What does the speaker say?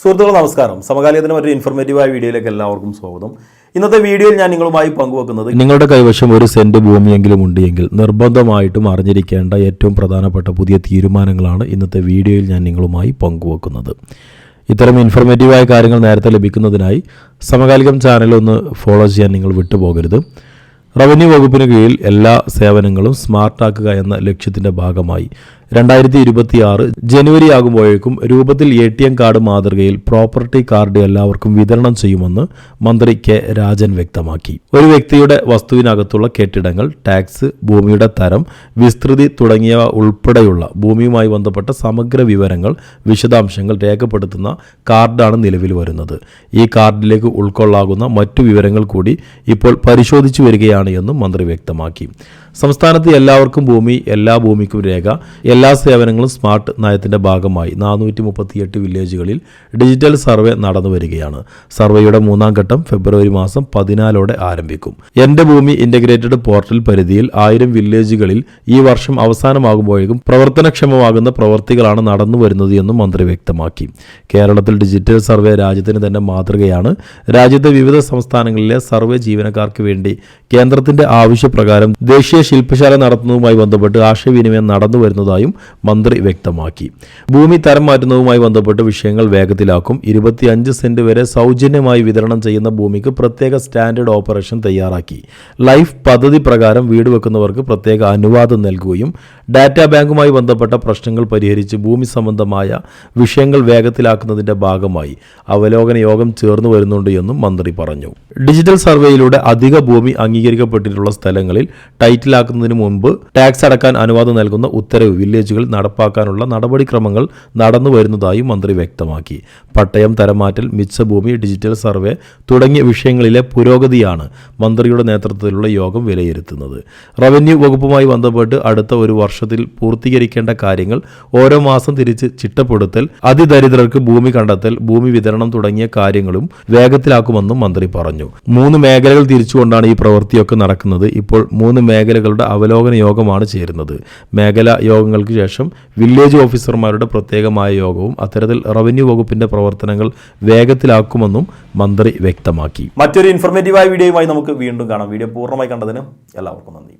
സുഹൃത്തുക്കൾ നമസ്കാരം. സമകാലീനത്തിന് മറ്റൊരു ഇൻഫോർമേറ്റീവായ വീഡിയോയിലേക്ക് എല്ലാവർക്കും സ്വാഗതം. ഇന്നത്തെ വീഡിയോയിൽ ഞാൻ നിങ്ങളുമായി പങ്കുവെക്കുന്നത് നിങ്ങളുടെ കൈവശം ഒരു സെന്റ് ഭൂമിയെങ്കിലും ഉണ്ടെങ്കിൽ നിർബന്ധമായിട്ടും അറിഞ്ഞിരിക്കേണ്ട ഏറ്റവും പ്രധാനപ്പെട്ട പുതിയ തീരുമാനങ്ങളാണ് ഇന്നത്തെ വീഡിയോയിൽ ഞാൻ നിങ്ങളുമായി പങ്കുവെക്കുന്നത്. ഇത്തരം ഇൻഫോർമേറ്റീവായ കാര്യങ്ങൾ നേരത്തെ ലഭിക്കുന്നതിനായി സമകാലികം ചാനൽ ഒന്ന് ഫോളോ ചെയ്യാൻ നിങ്ങൾ വിട്ടുപോകരുത്. റവന്യൂ വകുപ്പിന് കീഴിൽ എല്ലാ സേവനങ്ങളും സ്മാർട്ടാക്കുക എന്ന ലക്ഷ്യത്തിന്റെ ഭാഗമായി രണ്ടായിരത്തി ഇരുപത്തി ആറ് ജനുവരി ആകുമ്പോഴേക്കും രൂപത്തിൽ എ ടി എം കാർഡ് മാതൃകയിൽ പ്രോപ്പർട്ടി കാർഡ് എല്ലാവർക്കും വിതരണം ചെയ്യുമെന്ന് മന്ത്രി കെ രാജൻ വ്യക്തമാക്കി. ഒരു വ്യക്തിയുടെ വസ്തുവിനകത്തുള്ള കെട്ടിടങ്ങൾ ടാക്സ് ഭൂമിയുടെ തരം വിസ്തൃതി തുടങ്ങിയവ ഉൾപ്പെടെയുള്ള ഭൂമിയുമായി ബന്ധപ്പെട്ട സമഗ്ര വിവരങ്ങൾ വിശദാംശങ്ങൾ രേഖപ്പെടുത്തുന്ന കാർഡാണ് നിലവിൽ വരുന്നത്. ഈ കാർഡിലേക്ക് ഉൾക്കൊള്ളാകുന്ന മറ്റു വിവരങ്ങൾ കൂടി ഇപ്പോൾ പരിശോധിച്ചു വരികയാണ് എന്നും മന്ത്രി വ്യക്തമാക്കി. സംസ്ഥാനത്ത് എല്ലാവർക്കും ഭൂമി എല്ലാ ഭൂമിക്കും രേഖ എല്ലാ സേവനങ്ങളും സ്മാർട്ട് നയത്തിന്റെ ഭാഗമായി നാനൂറ്റി മുപ്പത്തിയെട്ട് വില്ലേജുകളിൽ ഡിജിറ്റൽ സർവേ നടന്നു വരികയാണ്. സർവേയുടെ മൂന്നാം ഘട്ടം ഫെബ്രുവരി മാസം പതിനാലോടെ ആരംഭിക്കും. എന്റെ ഭൂമി ഇന്റഗ്രേറ്റഡ് പോർട്ടൽ പരിധിയിൽ ആയിരം വില്ലേജുകളിൽ ഈ വർഷം അവസാനമാകുമ്പോഴേക്കും പ്രവർത്തനക്ഷമമാകുന്ന പ്രവർത്തികളാണ് നടന്നു വരുന്നത് എന്നും മന്ത്രി വ്യക്തമാക്കി. കേരളത്തിൽ ഡിജിറ്റൽ സർവേ രാജ്യത്തിന് തന്നെ മാതൃകയാണ്. രാജ്യത്തെ വിവിധ സംസ്ഥാനങ്ങളിലെ സർവേ ജീവനക്കാർക്ക് വേണ്ടി കേന്ദ്രത്തിന്റെ ആവശ്യപ്രകാരം ദേശീയ ശില്പശാല നടത്തുന്നതുമായി ബന്ധപ്പെട്ട് ആശയവിനിമയം നടന്നു വരുന്നതായും മന്ത്രി വ്യക്തമാക്കി. ഭൂമി തരം മാറ്റുന്നതുമായി ബന്ധപ്പെട്ട് വിഷയങ്ങൾ വേഗത്തിലാക്കും. ഇരുപത്തിയഞ്ച് സെന്റ് വരെ സൗജന്യമായി വിതരണം ചെയ്യുന്ന ഭൂമിക്ക് പ്രത്യേക സ്റ്റാൻഡേർഡ് ഓപ്പറേഷൻ തയ്യാറാക്കി. ലൈഫ് പദ്ധതി പ്രകാരം വീട് വെക്കുന്നവർക്ക് പ്രത്യേക അനുവാദം നൽകുകയും ഡാറ്റാ ബാങ്കുമായി ബന്ധപ്പെട്ട പ്രശ്നങ്ങൾ പരിഹരിച്ച് ഭൂമി സംബന്ധമായ വിഷയങ്ങൾ വേഗത്തിലാക്കുന്നതിന്റെ ഭാഗമായി അവലോകന യോഗം ചേർന്നു വരുന്നുണ്ട് എന്നും മന്ത്രി പറഞ്ഞു. ഡിജിറ്റൽ സർവേയിലൂടെ അധിക ഭൂമി അംഗീകരിക്കപ്പെട്ടിട്ടുള്ള സ്ഥലങ്ങളിൽ ടൈറ്റിലാക്കുന്നതിന് മുമ്പ് ടാക്സ് അടക്കാൻ അനുവാദം നൽകുന്ന ഉത്തരവ് വില്ലേജുകൾ നടപ്പാക്കാനുള്ള നടപടിക്രമങ്ങൾ നടന്നു വരുന്നതായും മന്ത്രി വ്യക്തമാക്കി. പട്ടയം തരമാറ്റൽ മിച്ചഭൂമി ഡിജിറ്റൽ സർവേ തുടങ്ങിയ വിഷയങ്ങളിലെ പുരോഗതിയാണ് മന്ത്രിയുടെ നേതൃത്വത്തിലുള്ള യോഗം വിലയിരുത്തുന്നത്. റവന്യൂ വകുപ്പുമായി ബന്ധപ്പെട്ട് അടുത്ത ഒരു വർഷത്തിൽ പൂർത്തീകരിക്കേണ്ട കാര്യങ്ങൾ ഓരോ മാസം തിരിച്ച് ചിട്ടപ്പെടുത്തൽ അതിദരിദ്രർക്ക് ഭൂമി കണ്ടെത്തൽ ഭൂമി വിതരണം തുടങ്ങിയ കാര്യങ്ങളും വേഗത്തിലാക്കുമെന്നും മന്ത്രി പറഞ്ഞു. മൂന്ന് മേഖലകൾ തിരിച്ചുകൊണ്ടാണ് ഈ പ്രവൃത്തിയൊക്കെ നടക്കുന്നത്. ഇപ്പോൾ മൂന്ന് മേഖലകളുടെ അവലോകന യോഗമാണ് ചേരുന്നത്. മേഖലാ യോഗങ്ങൾക്ക് ശേഷം വില്ലേജ് ഓഫീസർമാരുടെ പ്രത്യേകമായ യോഗവും അത്തരത്തിൽ റവന്യൂ വകുപ്പിന്റെ പ്രവർത്തനങ്ങൾ വേഗത്തിലാക്കുമെന്നും മന്ത്രി വ്യക്തമാക്കി. മറ്റൊരു ഇൻഫോർമേറ്റീവായ വീഡിയോയുമായി നമുക്ക് വീണ്ടും കാണാം. വീഡിയോ പൂർണമായി കണ്ടതിന് എല്ലാവർക്കും നന്ദി.